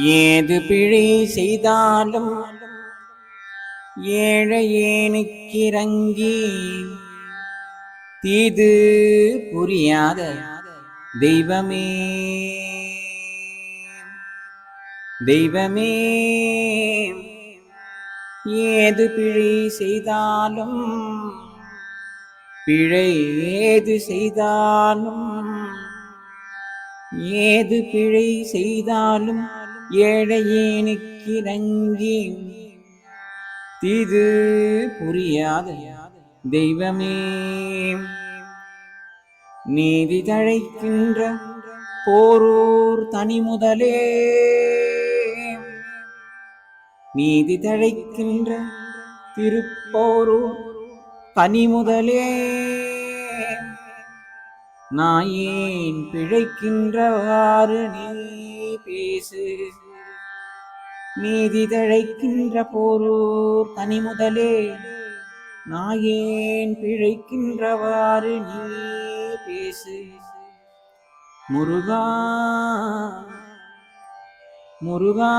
ஏது பிழை செய்தாலும் ஏழையேனுக்கிறங்கி தீது புரியாத தெய்வமே. தெய்வமே. ஏது பிழை செய்தாலும் பிழை ஏது செய்தாலும் ஏது பிழை செய்தாலும் ஏழையேனுக்கிறங்கி தீது புரியாத தெய்வமே. நீதி தழைக்கின்ற போரூர் தனி முதலே நீதி தழைக்கின்ற திருப்போரூர் தனி முதலே நாயேன் பிழைக்கின்றவாறு நீ பேசு. நீதி தழைக்கின்ற போரூர் தனி முதலே நாயேன் பிழைக்கின்றவாறு நீ பேசு. முருகா முருகா.